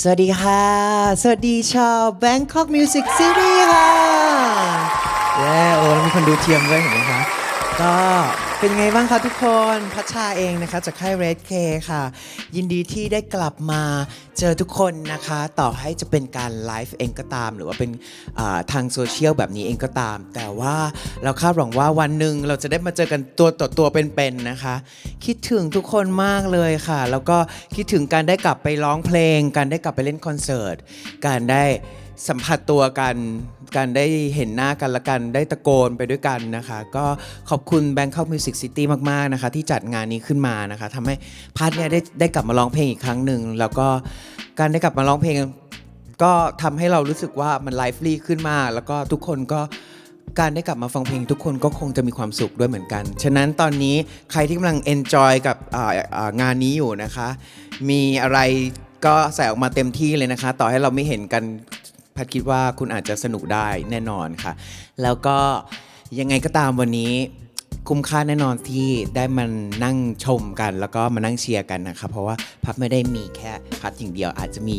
สวัสดีค่ะ สวัสดีชาว Bangkok Music City ค่ะ เย้โอ้แล้วมีคนดูเทียมด้วยเห็นไหมคะก็ เป็นไงบ้างคะทุกคนพัชชาเองนะคะจากค่าย Red K ค่ะ ยินดีที่ได้กลับมาเจอทุกคนนะคะ ต่อให้จะเป็นการไลฟ์เองก็ตาม หรือว่าเป็นทางโซเชียลแบบนี้เองก็ตาม แต่ว่าเราคาดหวังว่าวันหนึ่งเราจะได้มาเจอกันตัวต่อตัวเป็นๆนะคะ คิดถึงทุกคนมากเลยค่ะ แล้วก็คิดถึงการได้กลับไปร้องเพลง การได้กลับไปเล่นคอนเสิร์ตการได้ สัมผัสตัวกัน การได้เห็นหน้ากันและกัน ได้ตะโกนไปด้วยกันนะคะ ก็ขอบคุณ Bangkok Music City มาก ๆ นะคะ ที่จัดงานนี้ขึ้นมานะคะทำให้พัทเนี่ยได้ได้กลับมาร้องเพลงอีกครั้งหนึ่ง แล้วก็การได้กลับมาร้องเพลง ก็ทำให้เรารู้สึกว่ามันไลฟ์ลีขึ้นมาก แล้วก็ทุกคนก็การได้กลับมาฟังเพลงทุกคนก็คงจะมีความสุขด้วยเหมือนกัน ฉะนั้นตอนนี้ใครที่กำลัง enjoy กับงานนี้อยู่นะคะ มีอะไรก็ใส่ออกมาเต็มที่เลยนะคะ ต่อให้เราไม่เห็นกัน พัดคิดว่าคุณอาจจะสนุกได้แน่นอนค่ะ แล้วก็ยังไงก็ตามวันนี้คุ้มค่าแน่นอนที่ได้มานั่งชมกัน แล้วก็มานั่งเชียร์กันนะครับเพราะว่าพัดไม่ได้มีแค่พัดอย่างเดียวอาจจะมี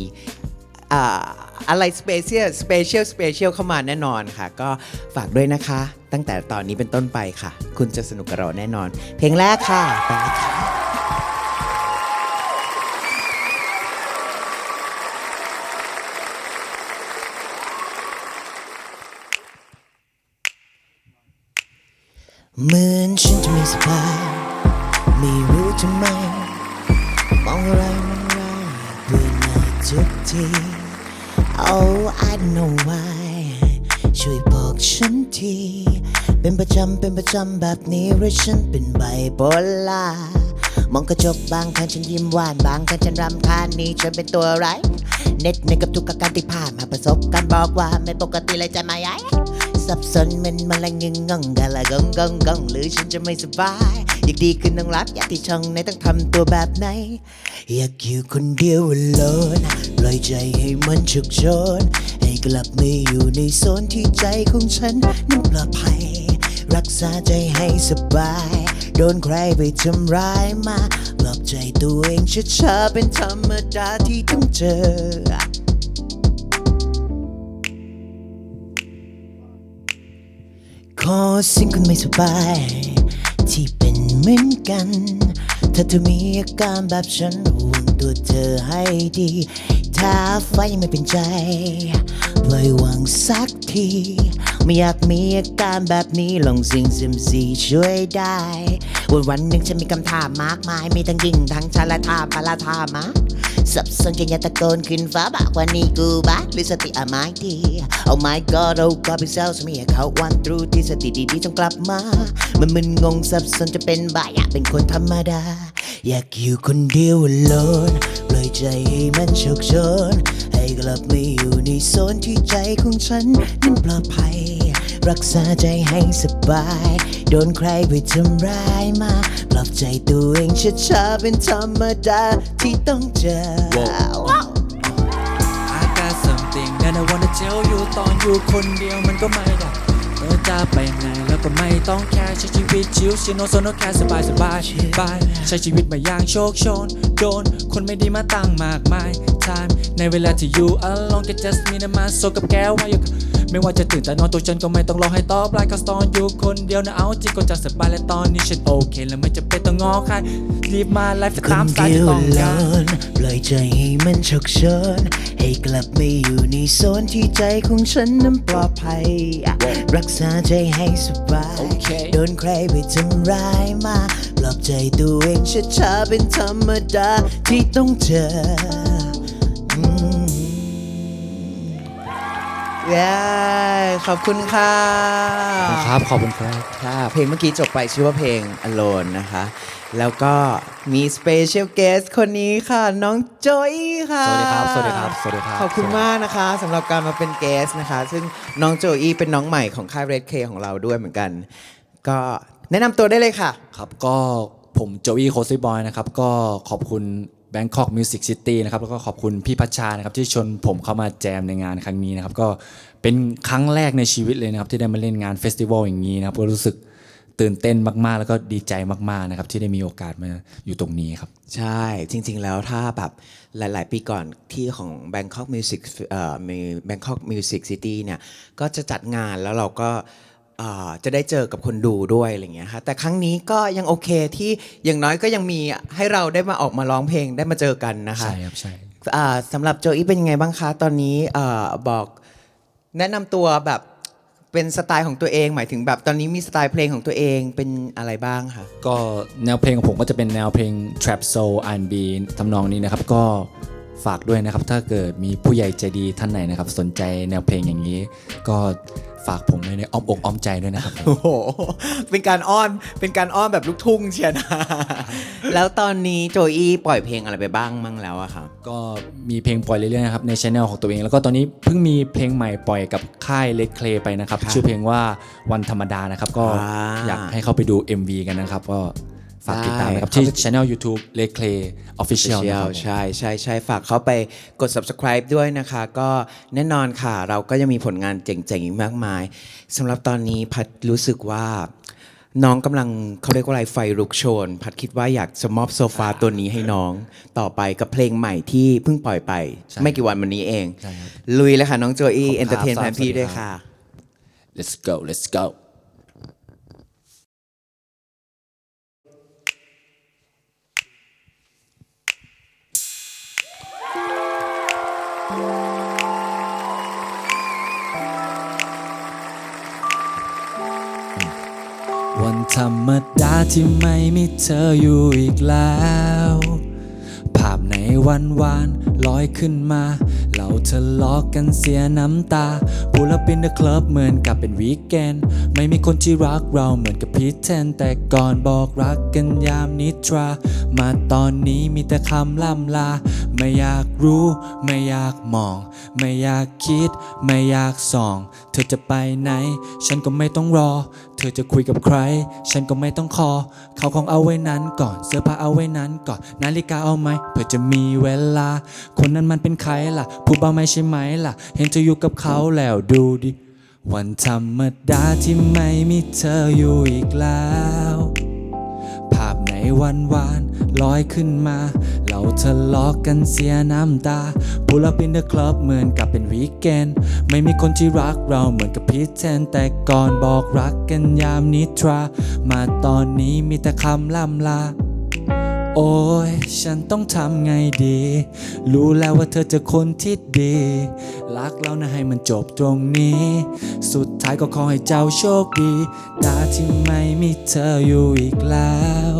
อะไรสเปเชียลสเปเชียลสเปเชียลเข้ามาแน่นอนค่ะ ก็ฝากด้วยนะคะ ตั้งแต่ตอนนี้เป็นต้นไปค่ะ คุณจะสนุกกับเราแน่นอน เพลงแรกค่ะไปค่ะ เหมือนฉันจะไม่สบายไม่รู้ทำไมมองอะไรมันร้ายเบื่อหน่ายทุกที Oh I don't know why ช่วยบอกฉันที เป็นประจำเป็นประจำแบบนี้หรือฉันเป็นไบโพล่ามองกระจกบางครั้งฉันยิ้มหวานบางครั้งฉันรำคาญนี่ฉันเป็นตัวไรายเน็ดในกับทุกอาการที่ผ่านมาประสบการณ์บอกว่าไม่ปกติเลยใจมาย้าย สับสนมันมันละงึงงงกะละกงกงกงหรือฉันจะไม่สบาย อยากดีขึ้นต้องรักอยากที่ช่องไหนต้องทำตัวแบบไหน อยากอยู่คนเดียว alone ปล่อยใจให้มันฉุกเฉินให้กลับมาอยู่ในโซนที่ใจของฉันนั้นปลอดภัย รักษาใจให้สบาย โดนใครไปทำร้ายมาปลอบใจตัวเองช้าๆเป็นธรรมดาที่ต้องเจอ อสิ่งคุณไม่สบาย ที่เป็นเหมือนกัน ถ้าเธอมีอาการแบบฉันห่วงตัวเธอให้ดี ถ้าไฟยังไม่เป็นใจปล่อยวางสักที ไม่อยากมีอาการแบบนี้ลองสิ่งซิมซีช่วยได้ วันวันหนึ่งฉันมีคำถามมากมาย มีทั้งยิงทั้งชาละทาปาละทามา สับสนจนอยากตะโกนขึ้นฟ้าบอกว่านี่กูบ้าหรือสติอะไม่ดี Oh my god เราก็เป็นเซลล์ไม่อยเขาวันตรูที่สติดีๆต้องกลับมา มันมึนงงสับสนจะเป็นบ้าอยากเป็นคนธรรมดา อยากอยู่คนเดียว alone ปล่อยใจให้มันโชกชน ให้กลับมาอยู่ในโซนที่ใจของฉันนั้นปลอดภัย รักษาใจให้สบาย โดนใครไปทำร้ายมาปลอบใจตัวเองช้าๆเป็นธรรมดาที่ต้องเจอ I got something that I wanna tell you ตอนอยู่คนเดียวมันก็ไม่ได้เออจะไปไหนแล้วก็ไม่ต้องแคร์ใช้ชีวิตชิวชิโนโซโนแคร์สบายสบายบายใช้ชีวิตมาอย่างโชคโชน โดน คนไม่ดีมาตั้งมากมาย time ในเวลาที่อยู่ alone ก็ just me นะมาโซกับแกว่าอยู่ ไม่ว่าจะตื่นแต่นอนตัวฉันก็ไม่ต้องรอให้ตอบไลน์ก็ตอนอยู่คนเดียวนะเอาจริงก็จะสบายและตอนนี้ฉันโอเค แล้วไม่จะเป็นต้องงอใครรีบมาไลฟ์คตามนสายเดีที่ยวต้องการ alone ปล่อยใจให้มันฉกเฉินให้กลับมาอยู่ในโซนที่ใจของฉันนั้นปลอดภัย รักษาใจให้สบายโอเคโดนใครไปทำร้ายมา ปลอบใจตัวเองช้าๆเป็นธรรมดาที่ต้องเจออื เย้ขอบคุณค่ะครับขอบคุณครับ ค่ะ เพลงเมื่อกี้จบไปชื่อว่าเพลง Alone นะคะ แล้วก็มีสเปเชียลเกสคนนี้ค่ะ น้องโจยค่ะ สวัสดีครับ สวัสดีครับ สวัสดีครับ ขอบคุณมากนะคะสำหรับการมาเป็นเกสนะคะ ซึ่งน้องโจอี้เป็นน้องใหม่ของค่าย Red K ของเราด้วยเหมือนกัน ก็แนะนำตัวได้เลยค่ะ ครับ ก็ผมโจอี้โคซี่บอยนะครับ ก็ขอบคุณ Bangkok Music City นะครับแล้วก็ขอบคุณพี่พัชชานะครับที่ชวนผมเข้ามาแจมในงานครั้งนี้นะครับก็เป็นครั้งแรกในชีวิตเลยนะครับที่ได้มาเล่นงานเฟสติวัลอย่างนี้นะครับก็รู้สึกตื่นเต้นมากๆ แล้วก็ดีใจมากๆนะครับที่ได้มีโอกาสมาอยู่ตรงนี้ครับ ใช่จริง ๆ แล้วถ้าแบบหลาย ๆ ปีก่อนที่ของ Bangkok Music เอ่อมี Bangkok Music City เนี่ยก็จะจัดงานแล้วเราก็ จะได้เจอกับคนดูด้วยอะไรเงี้ยค่ะแต่ครั้งนี้ก็ยังโอเคที่อย่างน้อยก็ยังมีให้เราได้มาออกมาร้องเพลงได้มาเจอกันนะคะ ใช่ครับใช่อ่าสำหรับโจอี้เป็นยังไงบ้างคะ ตอนนี้เอ่อบอกแนะนำตัวแบบเป็นสไตล์ของตัวเอง หมายถึงแบบตอนนี้มีสไตล์เพลงของตัวเองเป็นอะไรบ้างคะก็แนวเพลงของผมก็จะเป็นแนวเพลง trap soul R&B ทำนองนี้นะครับ ก็ฝากด้วยนะครับ ถ้าเกิดมีผู้ใหญ่ใจดีท่านไหนนะครับ สนใจแนวเพลงอย่างนี้ ก็ ฝากผมไว้ในอ้อมอกอ้อมใจด้วยนะครับ โอ้โห เป็นการอ้อน เป็นการอ้อนแบบลูกทุ่งเชียนะ แล้วตอนนี้โจอี้ปล่อยเพลงอะไรไปบ้างมั่งแล้วอะคะก็มีเพลงปล่อยเรื่อยๆนะครับในช anel ของตัวเอง แล้วก็ตอนนี้เพิ่งมีเพลงใหม่ปล่อยกับค่ายเลดเคลไปนะครับครับชื่อเพลงว่าวันธรรมดานะครับ ก็อ่าอยากให้เข้าไปดู MV กันนะครับ ก็ ฝากติดตามนะครับได้ที่ช anel YouTube เลดเคล Official นะครับผมใช่ใช่ใช่ฝากเข้าไปกด subscribe ด้วยนะคะ ก็แน่นอนค่ะ เราก็ยังมีผลงานเจ๋งๆอีกมากมายสำหรับตอนนี้พัดรู้สึกว่าน้องกำลังเขาเรียกว่าอะไรไฟลุกโชน พัดคิดว่าอยากจะมอบโซฟาตัวนี้ให้น้องต่อไปกับเพลงใหม่ที่เพิ่งปล่อยไปใช่ไม่กี่วันวันนี้เองใช่ครับลุยเลยค่ะ น้องโจอี้ขอบคุณครับเอนเตอร์เทนแทนพี่สวัสดีด้วยครับค่ะ let's go let's go ธรรมดาที่ไม่มีเธออยู่อีกแล้ว ภาพในวันวานลอยขึ้นมา เราทะเลาะกันเสียน้ำตาพูลปินเดอะคลับเหมือนกับเป็นวีคเกนไม่มีคนที่รักเราเหมือนกับพีทเทนแต่ก่อนบอกรักกันยามนิทรา มาตอนนี้มีแต่คำล่ำลา ไม่อยากรู้ ไม่อยากมอง ไม่อยากคิด ไม่อยากส่อง เธอจะไปไหน ฉันก็ไม่ต้องรอ เธอจะคุยกับใคร ฉันก็ไม่ต้องคอ เขาของเอาไว้นั้นก่อน เสื้อผ้าเอาไว้นั้นก่อน นาฬิกาเอาไหมเพื่อจะมีเวลา คนนั้นมันเป็นใครล่ะ ผู้บ่าวไม่ใช่ไหมล่ะ เห็นเธออยู่กับเขาแล้วดูดิ วันธรรมดาที่ไม่มีเธออยู่อีกแล้ว ภาพในวันวาน ลอยขึ้นมา เราทะเลาะกันเสียน้ำตาพูลปินเดอะคลับเหมือนกับเป็นวีคเกนไม่มีคนที่รักเราเหมือนกับพีทเทนแต่ก่อนบอกรักกันยามนิทรา มาตอนนี้มีแต่คำล่ำลาโอ้ยฉันต้องทำไงดี รู้แล้วว่าเธอจะคนที่ดี รักแล้วนะให้มันจบตรงนี้ สุดท้ายก็ขอให้เจ้าโชคดีดาที่ไม่มีเธออยู่อีกแล้ว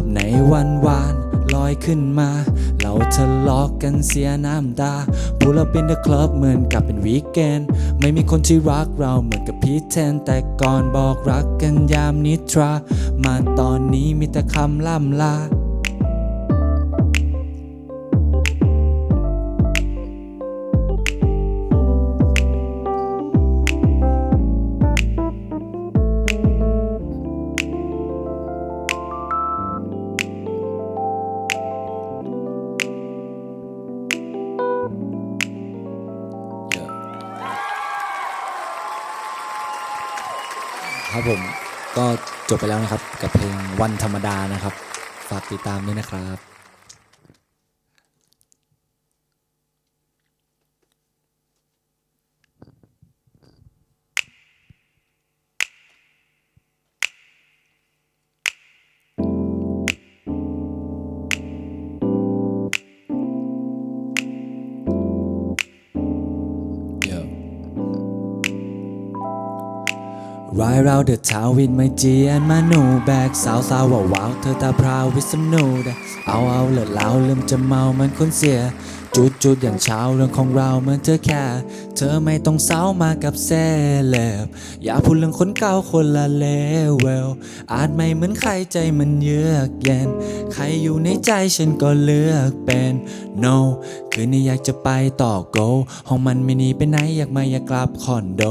าพในวันวานลอยขึ้นมา เราทะเลาะกันเสียน้ำตาพูลปินเดอะคลับเหมือนกับเป็นวีคเกนไม่มีคนที่รักเราเหมือนกับพีเทน แต่ก่อนบอกรักกันยามนิทรา มาตอนนี้มีแต่คำล่ำลา จบไปแล้วนะครับ กับเพลงวันธรรมดานะครับ ฝากติดตามด้วยนะครับ รายเราเดือดเช้าวินไม่เจียนมาหนูแบกสาวสาวว่าววาวเธอตาพราววิสนูดเอาเอาเลิศเล้าเริ่มจะเมามันคนเสีย จุดจุดอย่างเช้าเรื่องของเราเหมือนเธอแค่ เธอไม่ต้องเศร้ามากับเซเลบอย่าพูดเรื่องคนเก่าคนละเลเวลอาจไม่เหมือนใครใจมันเยือกเย็น ใครอยู่ในใจฉันก็เลือกเป็น no คืนนี้อยากจะไปต่อ go ห้องมันไม่หนีไปไหนอยากมาอยากกลับคอนโด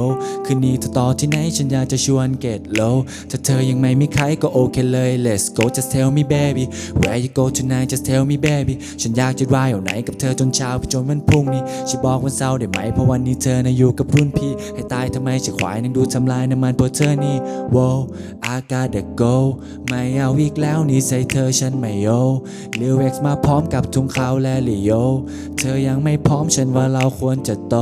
คืนนี้เธอต่อที่ไหนฉันอยากจะชวน get low ถ้าเธอยังไม่มีใครก็โอเคเลย let's go just tell me baby where you go tonight just tell me baby ฉันอยากจะรายเอาไหนกับเธอจนเช้าไปจนวันพรุ่งนี้ช่วยบอกวันเสาร์ได้ไหมเพราะวันนี้เธอน่ะอยู่กับรุ่นพี่ ให้ตายทำไมจะควายนั่งดูทำลายน้ำมันเพราะเธอนี่ wow I gotta go ไม่เอาอีกแล้วนี่ใส่เธอฉันไม่โยลิเอ็กซ์มาพร้อมกับทุ่งขาและลิโยเธอยังไม่พร้อมฉันว่าเราควรจะโต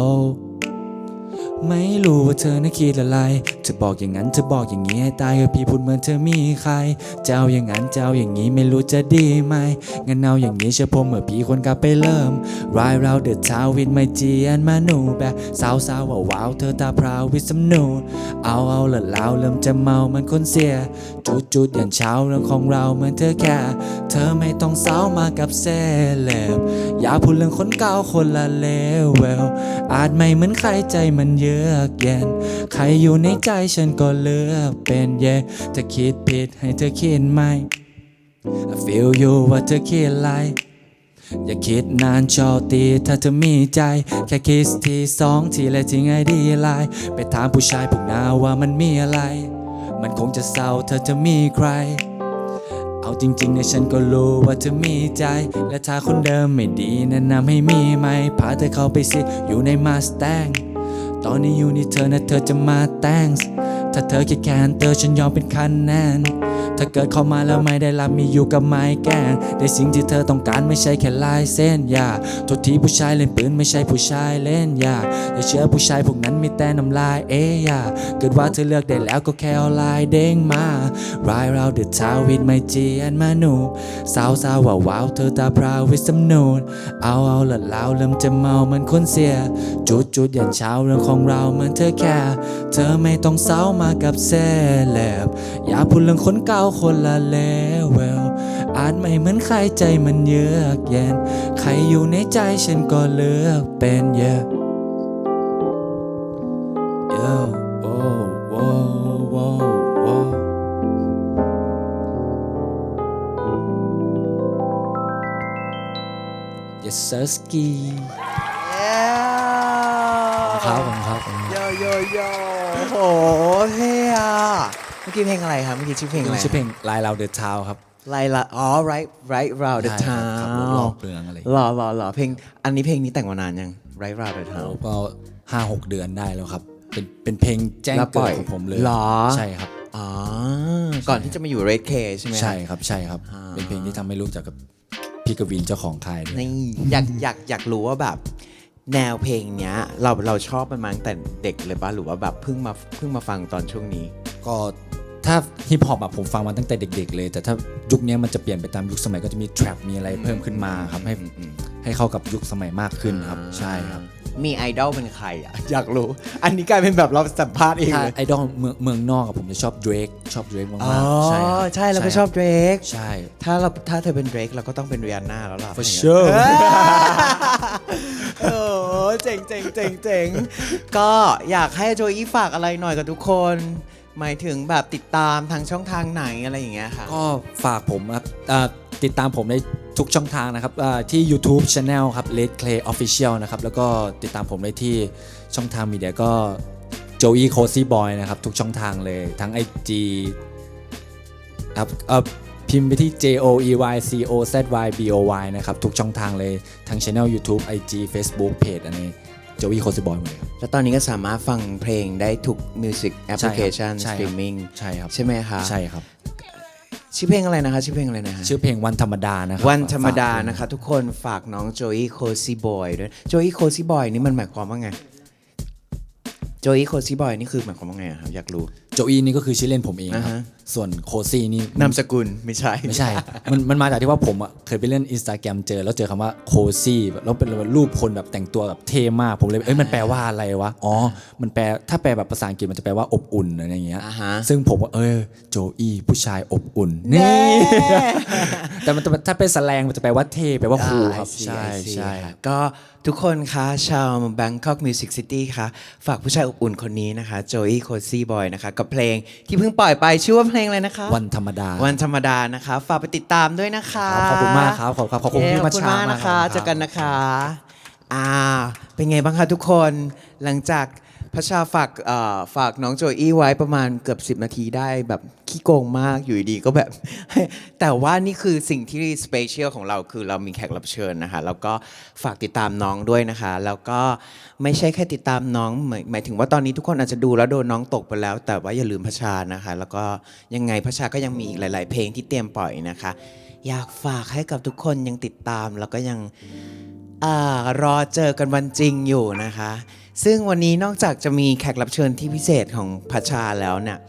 ไม่รู้ว่าเธอน่ะคิดอะไรเธอบอกอย่างนั้นเธอบอกอย่างนี้ให้ตายกับพี่พูดเหมือนเธอมีใครเจ้าอย่างนั้นเจ้าอย่างนี้ไม่รู้จะดีไหม งั้นเอาอย่างนี้เชื่อผมเมื่อพี่ควรกลับไปเริ่มรายเราเดือดเช้าวินไม่จียนมาหนูแบบสาวสาวว้าวว้าวเธอตาพราววิสมนูเอาเอาละแล้วเริ่มจะเมาเหมันคนเสีย จุดจุดอยันเช้าเรื่องของเราเหมือนเธอแค่เธอไม่ต้องเศร้ามากับเซเลบอย่าพูดเรื่องคนเก่าคนละเลวลอาจไม่เหมือนใครใจมันเยือกเย็น ใครอยู่ในใจฉันก็เลือกเป็นเย่ถ้าคิดผิดให้เธอคิดใหม่ I feel you ว่าเธอคิดอะไรอย่าคิดนานชอตีถ้าเธอมีใจ แค่คิสทีสองทีและทิ้งไอดีไลน์ไปถามผู้ชายพวกน้าว่ามันมีอะไร มันคงจะเศร้าเธอจะมีใคร เอาจริงๆเนี่ยฉันก็รู้ว่าเธอมีใจ และถ้าคนเดิมไม่ดีแนะนำให้มีไหมพาเธอเข้าไปสิอยู่ในมาสแตง ตอนนี้อยู่นี่เธอนะเธอจะมา thanks ถ้าเธอคิดแค้นเธอฉันยอมเป็นคันแนนถ้าเกิดเข้ามาแล้วไม่ได้รับมีอยู่กับไม้แกงได้สิ่งที่เธอต้องการไม่ใช่แค่ลายเส้นอย่าโทษทีผู้ชายเล่นปืนไม่ใช่ผู้ชายเล่นอย่าอย่าเชื่อผู้ชายพวกนั้นมีแต่น้ำลายเอ้ยอย่าเกิดว่าเธอเลือกได้แล้วก็แค่เอาลายเด้งมารายเราเดือดเช้าวิดไม่เจียนมาหนูสาวสาวว้าววาวเธอตาพราววิสมนูนเอาเอาละแล้วเริ่มจะเมาเหมือนคนเสียจุด จุดยันเช้าเรื่องของเราเหมือนเธอแค่ เธอไม่ต้องเศร้ามากับเซเลบอย่าพูดเรื่องคนเก่าคนละเลเวลอาจไม่เหมือนใครใจมันเยือกเย็น ใครอยู่ในใจฉันก็เลือกเป็น yeah Yo, oh, whoa, whoa, whoa. Yes, sir, ski. ครับผมครับผมโยโยโยโอ้โหเท่อะเมื่อกี้เพลงอะไรครับเมื่อกี้ชื่อเพลงอะไรชื่อเพลงลายเราเดือดเช้าครับไลละอ๋อ right right round the ใช่ครับขับรถ town รอบเมืองอะไรหล่อหล่อหล่อเพลงอันนี้เพลงนี้แต่งมานานยัง right round the โอ้ town ก็ห้าหกเดือนได้แล้วครับ เป็นเป็นเพลงแจ้งแล้วปล่เกิอยดของผมเลยหรอ ใช่ครับ อ๋อ ก่อนที่จะมาอยู่ red K ใช่ไหมใช่ครับใช่ครับ อ่า เป็นเพลงที่ทำให้รู้จักกับพี่กวินเจ้าของค่ายด้วย นี่อยากอยากอยากรู้ว่าแบบ แนวเพลงเนี้ยเราเราชอบมันมาตั้งแต่เด็กเลยปะหรือว่าแบบเพิ่งมาเพิ่งมาฟังตอนช่วงนี้ ก็ถ้าฮิปฮอปอะผมฟังมาตั้งแต่เด็ก ๆ เลย แต่ถ้ายุคนี้มันจะเปลี่ยนไปตามยุคสมัยก็จะมีทรั p มีอะไรเพิ่มขึ้นมาครับให้ให้เข้ากับยุคสมัยมากขึ้นครับใช่ครับ มีไอดอลเป็นใครอะ อยากรู้ อันนี้กลายเป็นแบบเราสัมภาษณ์เองถ้าเลยไอดอลเมืองเมืองนอกอะผมจะชอบ Drake ชอบ Drake อ๋อมากๆใช่ครับใช่เราก็ชอบเดรกใช่ ถ้าเราถ้าเธอเป็นเดรกเราก็ต้องเป็นเรียนนาแล้วล่ะ for sure โอ้โหเจ๋งเจ๋งเจ๋งเจ๋งก็อยากให้โจอี้ฝากอะไรหน่อยกับทุกคน หมายถึงแบบติดตามทางช่องทางไหนอะไรอย่างเงี้ยค่ะ ก็ฝากผมครับเอ่อติดตามผมใน ทุกช่องทางนะครับเอ่อที่ YouTube Channel ครับ Red Clay Official นะครับ แล้วก็ติดตามผมได้ที่ช่องทางมีเดียก็ Joey Cozy Boy นะครับ ทุกช่องทางเลยทั้ง IG ครับเอ่อพิมพ์ไปที่ J O E Y C O Z Y B O Y นะครับ ทุกช่องทางเลยทั้ง Channel YouTube IG Facebook Page อันนี้ Joey Cozy Boy หมดเลยครับแล้วตอนนี้ก็สามารถฟังเพลงได้ทุกมิวสิกแอปพลิเคชันใช่สครับตรีมมิ่งใช่ครับ ใช่ไหมคะใช่ครับ ชื่อเพลงอะไรนะคะชื่อเพลงอะไรนะคะชื่อเพลงวันธรรมดานะครัวันธรรมดาฝกวยนะคะ ทุกคนฝากน้องโจอี้โคซี่บอยด้วยโจอี้โคซี่บอยนี่มันหมายความว่าไงโจอี้โคซี่บอยนี่คือหมายความว่าไงอะครับอยากรู้โจอีนี่ก็คือชื่อเล่นผมเองครับอ่าฮะ ส่วนโคซี่นี่นามสกุลไม่ใช่ไม่ใช่ มันมันมาจากที่ว่าผมอะเคยไปเล่นอินสตาแกรมเจอ แล้วเจอคำว่าโคซี่แบบแล้วเป็นรูปคนแบบแต่งตัวแบบเท่มากผมเลยเอ้ยมันแปลว่าอะไรวะอ๋อมันแปลถ้าแปลแบบภาษาอังกฤษมันจะแปลว่าอบอุ่นอะไรอย่างเงี้ยอ่าฮะซึ่งผมว่าเออโจอี้ผู้ชายอบอุ่นนี่แต่มันถ้าเป็นสแลงมันจะแปลว่าเท่แปลว่าคูลครับอ่าใช่ I see, I see ใช่ค่ะก็ทุกคนคะชาว Bangkok Music City คะฝากผู้ชายอบอุ่นคนนี้นะคะโจอี้โคซี่บอยนะคะกับเพลงที่เพิ่งปล่อยไปชื่อว่าเพลงอะไรนะคะ วันธรรมดา วันธรรมดานะคะฝากไปติดตามด้วยนะคะครับขอบคุณมากครับขอบคุณครับขอบคุณเย้พี่ขมัอบคุณชชามากมากนะคะครับเจอกันนะคะอ่าเป็นไงบ้างคะทุกคนหลังจาก พระชาฝากเอ่อฝากน้องโจอี้ไว้ประมาณเกือบ 10 นาทีได้แบบขี้โกงมากอยู่ดีๆก็แบบ แต่ว่านี่คือสิ่งที่สเปเชียลของเราคือเรามีแขกรับเชิญนะคะแล้วก็ฝากติดตามน้องด้วยนะคะ แล้วก็ไม่ใช่แค่ติดตามน้องหมายหมายถึงว่าตอนนี้ทุกคนอาจจะดูแล้วโดนน้องตกไปแล้ว แต่ว่าอย่าลืมพระชานะคะ แล้วก็ยังไงพระชาก็ยังมีอีกหลาย ๆ เพลงที่เตรียมปล่อยนะคะ อยากฝากให้กับทุกคนยังติดตามแล้วก็ยังอารอเจอกันวันจริงอยู่นะคะ ซึ่งวันนี้นอกจากจะมีแขกรับเชิญที่พิเศษของพัชชาแล้วเนี่ย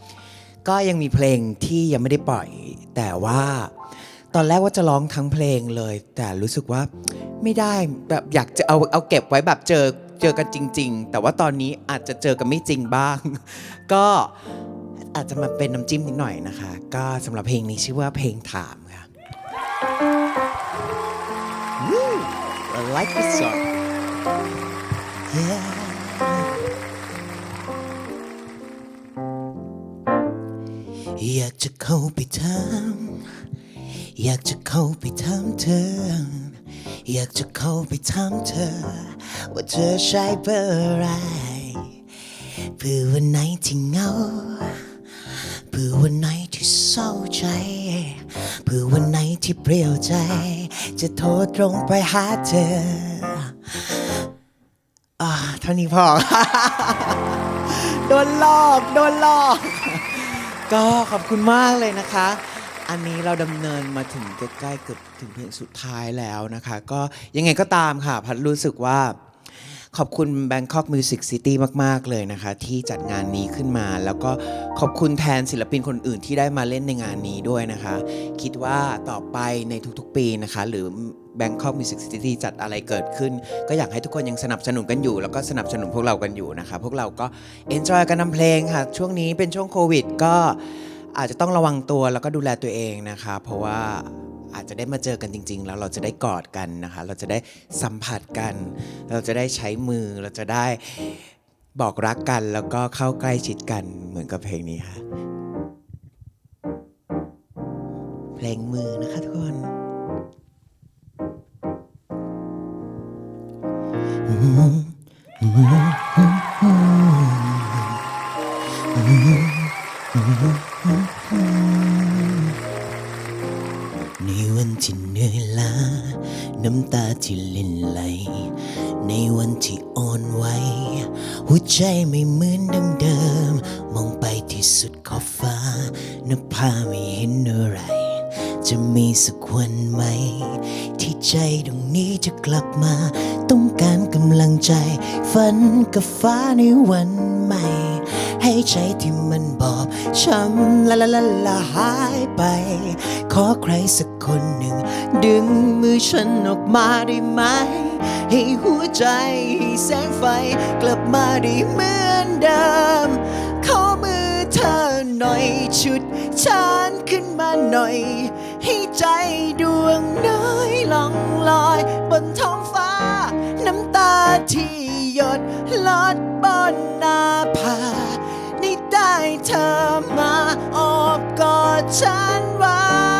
ก็ยังมีเพลงที่ยังไม่ได้ปล่อย แต่ว่าตอนแรกว่าจะร้องทั้งเพลงเลย แต่รู้สึกว่าไม่ได้แบบอยากจะเอาเอาเก็บไว้แบบเจอเจอกันจริง ๆ แต่ว่าตอนนี้อาจจะเจอกันไม่จริงบ้าง ก็อาจจะมาเป็นน้ำจิ้มนิดหน่อยนะคะ ก็สำหรับเพลงนี้ชื่อว่าเพลงถามค่ะ I like this song. Yeah. อยากจะเข้าไปถามอยากจะเข้าไปถามเธอ อยากจะเข้าไปถามเธอ ว่าเธอใช้เบอร์อะไรเพื่อวันไหนที่เหงาเพื่อวันไหนที่เศร้าใจเพื่อวันไหนที่เปลี่ยวใจ จะโทรตรงไปหาเธอ ท่านี้พอ โดนหลอก โดนหลอก ก็ขอบคุณมากเลยนะคะ อันนี้เราดำเนินมาถึงใกล้ๆเกือบถึงเพลงสุดท้ายแล้วนะคะ ก็ยังไงก็ตามค่ะ พัดรู้สึกว่าขอบคุณ Bangkok Music City มาก ๆ เลยนะคะ ที่จัดงานนี้ขึ้นมา แล้วก็ขอบคุณแทนศิลปินคนอื่นที่ได้มาเล่นในงานนี้ด้วยนะคะ คิดว่าต่อไปในทุกๆปีนะคะ หรือ Bangkok Music City จัดอะไรเกิดขึ้น ก็อยากให้ทุกคนยังสนับสนุนกันอยู่ แล้วก็สนับสนุนพวกเรากันอยู่นะคะพวกเราก็ enjoy กันทำเพลงค่ะ ช่วงนี้เป็นช่วงโควิด ก็อาจจะต้องระวังตัวแล้วก็ดูแลตัวเองนะคะ เพราะว่าอาจจะได้มาเจอกันจริง ๆ แล้วเราจะได้กอดกันนะคะ เราจะได้สัมผัสกัน เราจะได้ใช้มือเราจะได้บอกรักกันแล้วก็เข้าใกล้ชิดกันเหมือนกับเพลงนี้ค่ะ เพลงมือนะคะทุกคน ในวันที่เหนื่อยล้า น้ำตาที่ลินไหล ในวันที่อ่อนไหวหัวใจไม่เหมือนดังเดิม มองไปที่สุดขอบฟ้านับพาไม่เห็นอะไร จะมีสักวันไหม ที่ใจตรงนี้จะกลับมา ใจฝันกับฟ้าในวันใหม่ ให้ใจที่มันบอบช้ำละละละละหายไป ขอใครสักคนหนึ่ง ดึงมือฉันออกมาได้ไหม ให้หัวใจใแสงไฟกลับมาได้เหมือนเดิม ขอมือเธอหน่อยชุดฉันขึ้นมาหน่อย ให้ใจดวงน้อยล่องลอยบนท้อง ที่หยดลอดบนหน้าผานี่ได้เธอมาอบกอดฉันไว้หัว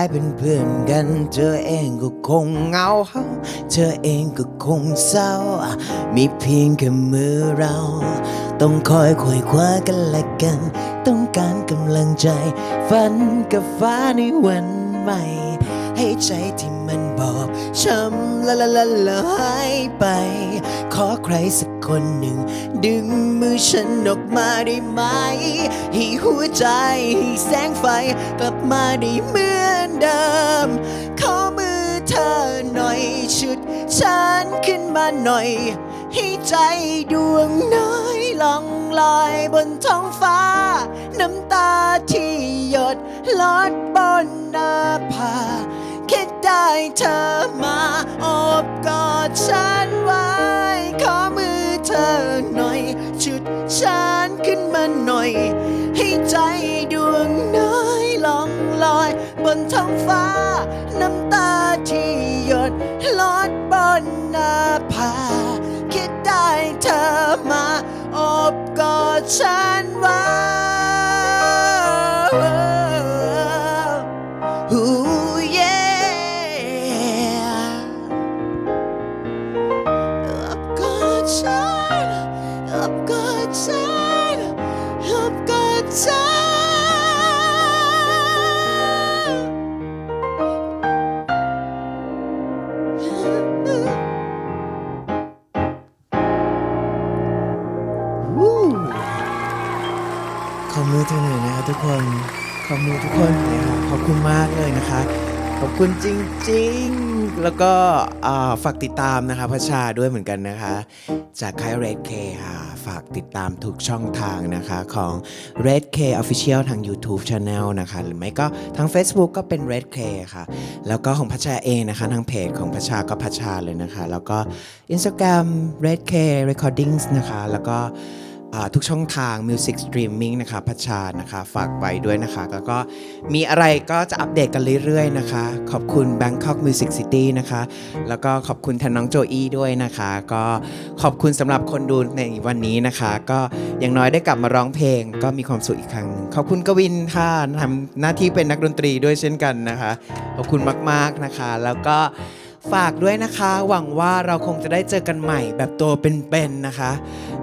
างกายเป็นเพื่อนกัน เธอเองก็คงเหงา เธอเองก็คงเศร้า มีเพียงแค่มือเรา ต้องคอยคอยคว้ากันและกัน ต้องการกำลังใจ ฝันกับฟ้าในวันใหม่ ให้ใจที่มันบอบช้ำละละละละหายไป ขอใครสักคนหนึ่ง ดึงมือฉันออกมาได้ไหม ให้หัวใจให้แสงไฟกลับมาได้เหมือนเดิม ขอมือเธอหน่อยชุดฉันขึ้นมาหน่อย ให้ใจดวงน้อยล่องลอยบนท้องฟ้า น้ำตาที่หยดลอดบนหน้าผา คิดได้เธอมาอบกอดฉันไว้ ขอมือเธอหน่อย ชุดฉันขึ้นมาหน่อย ให้ใจดวงน้อยลองลอย บนท้องฟ้า น้ำตาที่หยดลอดบนหน้าผาคิดได้เธอมาอบกอดฉันไว้ ขอมือเธอหน่อยนะครับทุกคน ขอมือทุกคนนะคะขอบคุณมากเลยนะคะ ขอบคุณจริงๆ แล้วก็ฝากติดตามนะคะพระชาด้วยเหมือนกันนะคะ จากค่ายเรดเคค่ะ ฝากติดตามทุกช่องทางนะคะของ Red K Official ทาง YouTube Channel นะคะ หรือไม่ก็ทาง Facebook ก็เป็น Red K ค่ะ แล้วก็ของพัชชาเองนะคะ ทางเพจของพัชชาก็พัชชาเลยนะคะ แล้วก็ Instagram Red K Recordings นะคะ แล้วก็ ทุกช่องทาง Music Streaming นะคะพัชชานะคะ ฝากไว้ด้วยนะคะ แล้วก็มีอะไรก็จะอัปเดตกันเรื่อยๆนะคะ ขอบคุณ Bangkok Music City นะคะ แล้วก็ขอบคุณแทนน้องโจอี้ด้วยนะคะ ก็ขอบคุณสำหรับคนดูในวันนี้นะคะ ก็อย่างน้อยได้กลับมาร้องเพลง ก็มีความสุขอีกครั้งหนึ่งขอบคุณกวินค่ะทำหน้าที่เป็นนักดนตรีด้วยเช่นกันนะคะ ขอบคุณมากๆนะคะ แล้วก็ ฝากด้วยนะคะ หวังว่าเราคงจะได้เจอกันใหม่แบบตัวเป็นๆนะคะ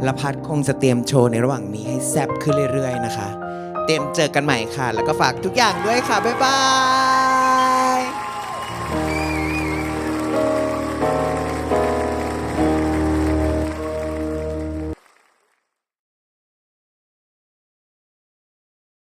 และพัดคงจะเตรียมโชว์ในระหว่างนี้ให้แซบขึ้นเรื่อยๆนะคะ เตรียมเจอกันใหม่ค่ะ แล้วก็ฝากทุกอย่างด้วยค่ะ บ๊ายบาย